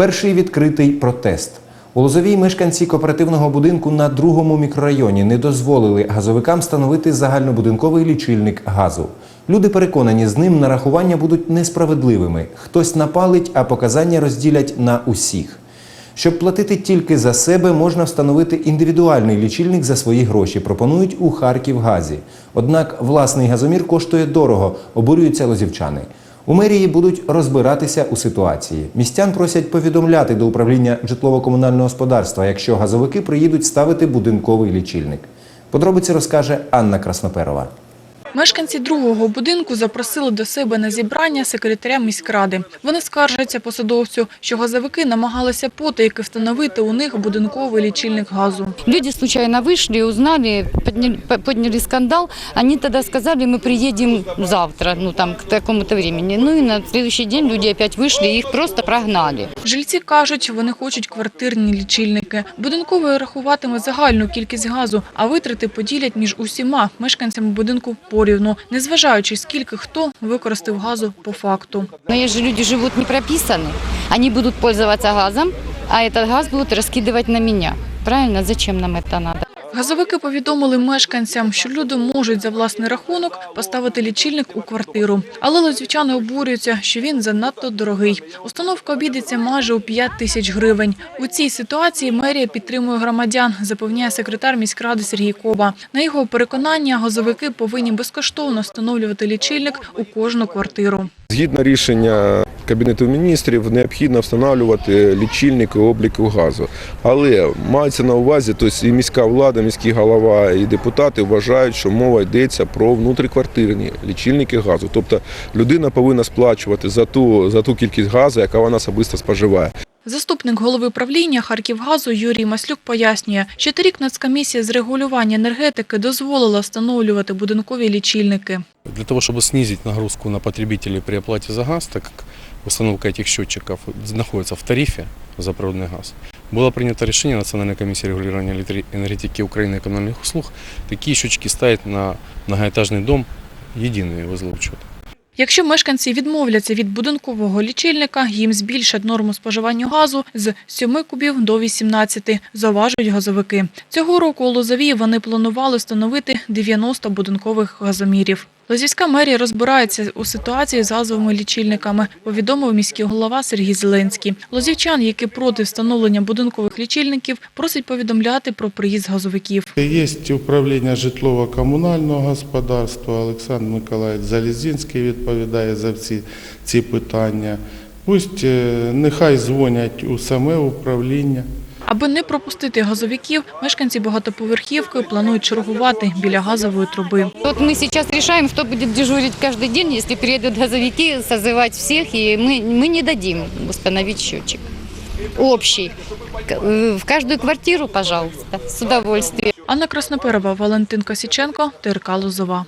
Перший відкритий протест. У Лозовій мешканці кооперативного будинку на другому мікрорайоні не дозволили газовикам встановити загальнобудинковий лічильник газу. Люди переконані, з ним нарахування будуть несправедливими. Хтось напалить, а показання розділять на усіх. Щоб платити тільки за себе, можна встановити індивідуальний лічильник за свої гроші. Пропонують у Харківгазі. Однак власний газомір коштує дорого, обурюються лозівчани. У мерії будуть розбиратися у ситуації. Містян просять повідомляти до управління житлово-комунального господарства, якщо газовики приїдуть ставити будинковий лічильник. Подробиці розкаже Анна Красноперова. Мешканці другого будинку запросили до себе на зібрання секретаря міськради. Вони скаржаться посадовцю, що газовики намагалися потайки встановити у них будинковий лічильник газу. Люди случайно вышли, узнали, подняли, по- подняли скандал. Они тогда сказали, мы приедем завтра, ну там к такому-то времени. Ну и на следующий день люди опять вышли, и их просто прогнали. Жильці кажуть, вони хочуть квартирні лічильники. Будинковий рахуватиме загальну кількість газу, а витрати поділять між усіма мешканцями будинку порівну, незважаючи скільки хто використав газу по факту. Но есть же люди живут не прописаны. Они будут пользоваться газом, а этот газ будут раскидывать на меня. Правильно? Зачем нам это надо? Газовики повідомили мешканцям, що люди можуть за власний рахунок поставити лічильник у квартиру. Але лозвічани обурюються, що він занадто дорогий. Установка обійдеться майже у 5 тисяч гривень. У цій ситуації мерія підтримує громадян, запевняє секретар міськради Сергій Коба. На його переконання, газовики повинні безкоштовно встановлювати лічильник у кожну квартиру. Згідно рішення Кабінету міністрів, необхідно встановлювати лічильники обліку газу. Але мається на увазі, тобто і міська влада, міський голова і депутати вважають, що мова йдеться про внутриквартирні лічильники газу. Тобто людина повинна сплачувати за ту, за ту кількість газу, яка вона особисто споживає. Заступник голови правління Харківгазу Юрій Маслюк пояснює, що торік Нацкомісія з регулювання енергетики дозволила встановлювати будинкові лічильники. Для того, чтобы снизить нагрузку на потребителей при оплате за газ, так как установка этих счетчиков находится в тарифе за природный газ, было принято решение Национальной комиссии регулирования электри- энергетики Украины и коммунальных услуг такие счетчики ставить на многоэтажный дом, единые узлы учета. Якщо мешканці відмовляться від будинкового лічильника, їм збільшать норму споживання газу з 7 кубів до 18, зауважують газовики. Цього року у Лозовій вони планували встановити 90 будинкових газомірів. Лозівська мерія розбирається у ситуації з газовими лічильниками, повідомив міський голова Сергій Зеленський. Лозівчан, які проти встановлення будинкових лічильників, просить повідомляти про приїзд газовиків. Є управління житлово-комунального господарства. Олександр Миколаївич Залізінський відповідає за всі ці питання. Пусть е, нехай дзвонять у саме управління. Аби не пропустити газовиків, мешканці багатоповерхівки планують чергувати біля газової труби. Вот мы сейчас решаем, кто будет дежурить каждый день, если приедут газовики, созывать всех, и мы, мы не дадим установить счетчик общий. К- э, В каждую квартиру, пожалуйста, с удовольствием. Анна Красноперова, Валентин Косіченко, ТРК Лозова.